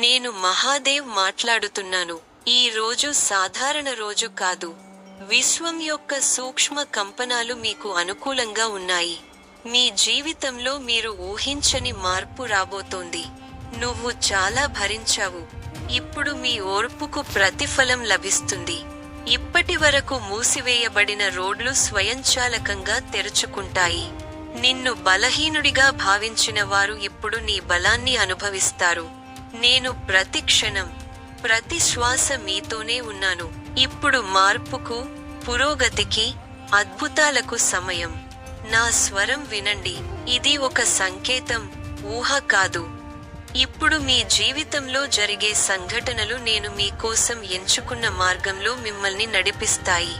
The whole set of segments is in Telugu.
నేను మహాదేవ్ మాట్లాడుతున్నాను. ఈ రోజు సాధారణ రోజు కాదు. విశ్వం యొక్క సూక్ష్మ కంపనాలు మీకు అనుకూలంగా ఉన్నాయి. మీ జీవితంలో మీరు ఊహించని మార్పు రాబోతోంది. నువ్వు చాలా భరించావు. ఇప్పుడు మీ ఓర్పుకు ప్రతిఫలం లభిస్తుంది. ఇప్పటి వరకు మూసివేయబడిన రోడ్లు స్వయంచాలకంగా తెరుచుకుంటాయి. నిన్ను బలహీనుడిగా భావించిన వారు ఇప్పుడు నీ బలాన్ని అనుభవిస్తారు. నేను ప్రతి క్షణం ప్రతి శ్వాస మీతోనే ఉన్నాను. ఇప్పుడు మార్పుకు పురోగతికి అద్భుతాలకు సమయం. నా స్వరం వినండి. ఇది ఒక సంకేతం ఊహ కాదు. ఇప్పుడు మీ జీవితంలో జరిగే సంఘటనలు నేను మీకోసం ఎంచుకున్న మార్గంలో మిమ్మల్ని నడిపిస్తాయి.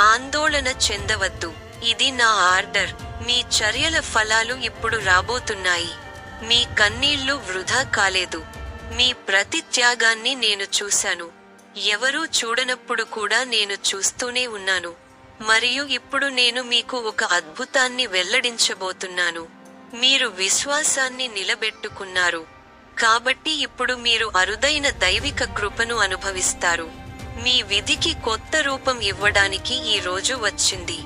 ఆందోళన చెందవద్దు. ఇది నా ఆర్డర్. మీ చర్యల ఫలాలు ఇప్పుడు రాబోతున్నాయి. మీ కన్నీళ్ళు వృధా కాలేదు. మీ ప్రతి త్యాగాన్ని నేను చూశాను. ఎవరూ చూడనప్పుడు కూడా నేను చూస్తూనే ఉన్నాను. మరియు ఇప్పుడు నేను మీకు ఒక అద్భుతాన్ని వెల్లడించబోతున్నాను. మీరు విశ్వాసాన్ని నిలబెట్టుకున్నారు. కాబట్టి ఇప్పుడు మీరు అరుదైన దైవిక కృపను అనుభవిస్తారు. మీ విధికి కొత్త రూపం ఇవ్వడానికి ఈ రోజు వచ్చింది.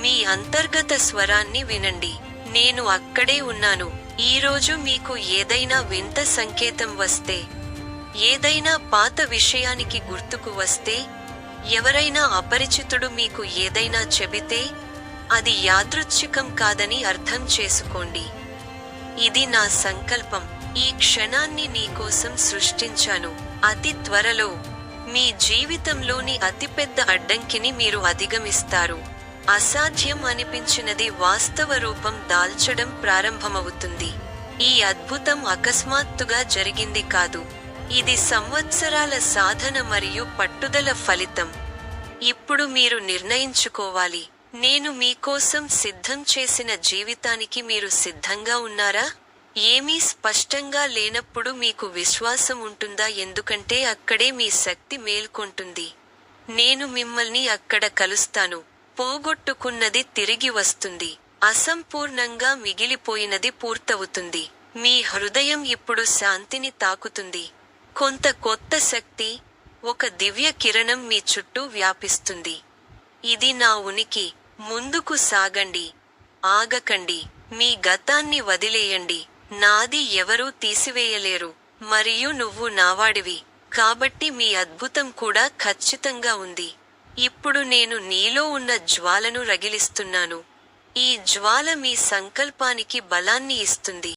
మీ అంతర్గత స్వరాన్ని వినండి. నేను అక్కడే ఉన్నాను. ఈరోజు మీకు ఏదైనా వింత సంకేతం వస్తే ఏదైనా పాత విషయానికి గుర్తుకు వస్తే ఎవరైనా అపరిచితుడు మీకు ఏదైనా చెబితే అది యాదృచ్ఛికం కాదని అర్థం చేసుకోండి. ఇది నా సంకల్పం. ఈ క్షణాన్ని నీకోసం సృష్టించాను. అతి త్వరలో మీ జీవితంలోని అతిపెద్ద అడ్డంకిని మీరు అధిగమిస్తారు. అసాధ్యం అనిపించినది వాస్తవ రూపం దాల్చడం ప్రారంభమవుతుంది. ఈ అద్భుతం అకస్మాత్తుగా జరిగింది కాదు. ఇది సంవత్సరాల సాధన మరియు పట్టుదల ఫలితం. ఇప్పుడు మీరు నిర్ణయించుకోవాలి. నేను మీకోసం సిద్ధం చేసిన జీవితానికి మీరు సిద్ధంగా ఉన్నారా? ఏమీ స్పష్టంగా లేనప్పుడు మీకు విశ్వాసం ఉంటుందా? ఎందుకంటే అక్కడే మీ శక్తి మేల్కొంటుంది. నేను మిమ్మల్ని అక్కడ కలుస్తాను. పోగొట్టుకున్నది తిరిగి వస్తుంది. అసంపూర్ణంగా మిగిలిపోయినది పూర్తవుతుంది. మీ హృదయం ఇప్పుడు శాంతిని తాకుతుంది. కొంత కొత్త శక్తి ఒక దివ్య కిరణం మీ చుట్టూ వ్యాపిస్తుంది. ఇది నా ఉనికి. ముందుకు సాగండి. ఆగకండి. మీ గతాన్ని వదిలేయండి. నాది ఎవరూ తీసివేయలేరు. మరియు నువ్వు నావాడివి. కాబట్టి మీ అద్భుతం కూడా ఖచ్చితంగా ఉంది. ఇప్పుడు నేను నీలో ఉన్న జ్వాలను రగిలిస్తున్నాను. ఈ జ్వాల మీ సంకల్పానికి బలాన్ని ఇస్తుంది.